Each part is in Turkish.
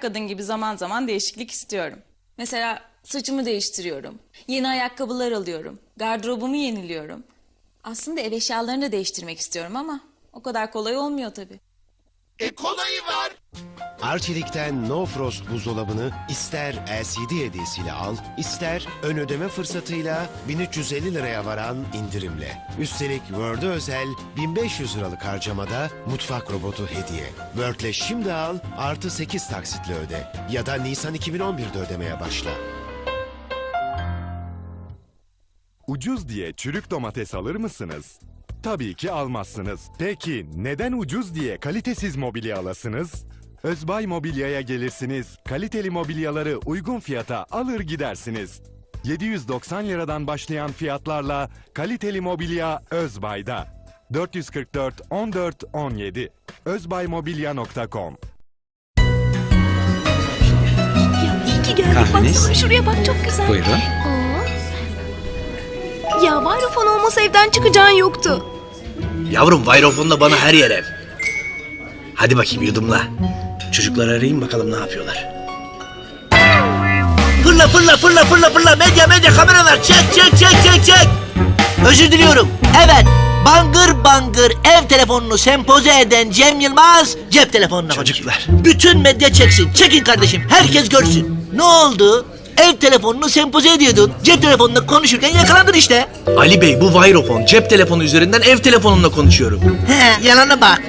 Kadın gibi zaman zaman değişiklik istiyorum. Mesela saçımı değiştiriyorum. Yeni ayakkabılar alıyorum. Gardırobumu yeniliyorum. Aslında ev eşyalarını da değiştirmek istiyorum ama o kadar kolay olmuyor tabii. E kolayı var. Arçelik'ten No Frost buzdolabını ister LCD hediyesiyle al, ister ön ödeme fırsatıyla 1350 liraya varan indirimle. Üstelik Word'e özel 1500 liralık harcamada mutfak robotu hediye. Word'le şimdi al, artı 8 taksitle öde ya da Nisan 2011'de ödemeye başla. Ucuz diye çürük domates alır mısınız? Tabii ki almazsınız. Peki neden ucuz diye kalitesiz mobilya alasınız? Özbay Mobilya'ya gelirsiniz. Kaliteli mobilyaları uygun fiyata alır gidersiniz. 790 liradan başlayan fiyatlarla kaliteli mobilya Özbay'da. 444 14 17 özbaymobilya.com İyi ki geldik. Kahveniz? Baksana şuraya bak çok güzel. Buyurun. Aa. Ya Vayrofon olmasa evden çıkacağın yoktu. Yavrum Vayrofon'da bana her yer ev. Hadi bakayım yudumla. Çocukları arayayım bakalım ne yapıyorlar. Fırla fırla fırla fırla fırla medya medya kameralar çek çek çek çek çek. Özür diliyorum. Evet bangır bangır ev telefonunu sempoze eden Cem Yılmaz cep telefonuna Çocuklar. Bütün medya çeksin. Çekin kardeşim. Herkes görsün. Ne oldu? Ev telefonunu sempoze ediyordun. Cep telefonunda konuşurken yakalandın işte. Ali Bey bu Vayrofon cep telefonu üzerinden ev telefonunla konuşuyorum. He, yalana bak.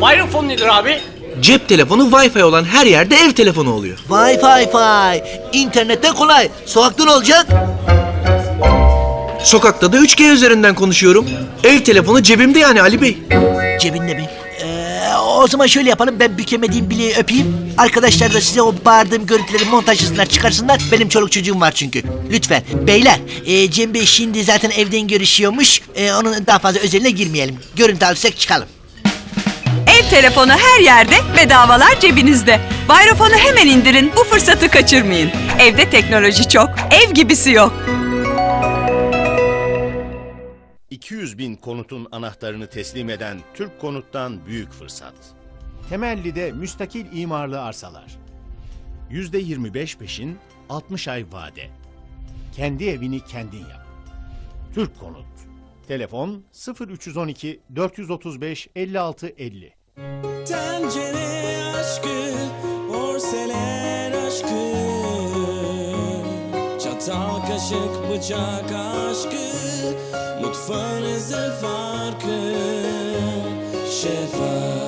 Vodafone nedir abi? Cep telefonu Wi-Fi olan her yerde ev telefonu oluyor. Vay vay vay. İnternetten kolay. Sokakta ne olacak? Sokakta da 3G üzerinden konuşuyorum. Ev telefonu cebimde yani Ali Bey. Cebinde mi? O zaman şöyle yapalım. Ben bükemediğim bileği öpeyim. Arkadaşlar da size o bağırdığım görüntüleri montajlasınlar, çıkarsınlar. Benim çoluk çocuğum var çünkü. Lütfen. Beyler, e, Cem Bey şimdi zaten evden görüşüyormuş. E, onun daha fazla özeline girmeyelim. Görüntü alırsak çıkalım. Ev telefonu her yerde, bedavalar cebinizde. Bayrafon'u hemen indirin, bu fırsatı kaçırmayın. Evde teknoloji çok, ev gibisi yok. 200 bin konutun anahtarını teslim eden Türk Konut'tan büyük fırsat. Temelli'de müstakil imarlı arsalar. %25 peşin, 60 ay vade. Kendi evini kendin yap. Türk Konut. Telefon 0312 435 56 50. Tencere aşkı, porselen aşkı Çatal kaşık bıçak aşkı fără să facă ceva.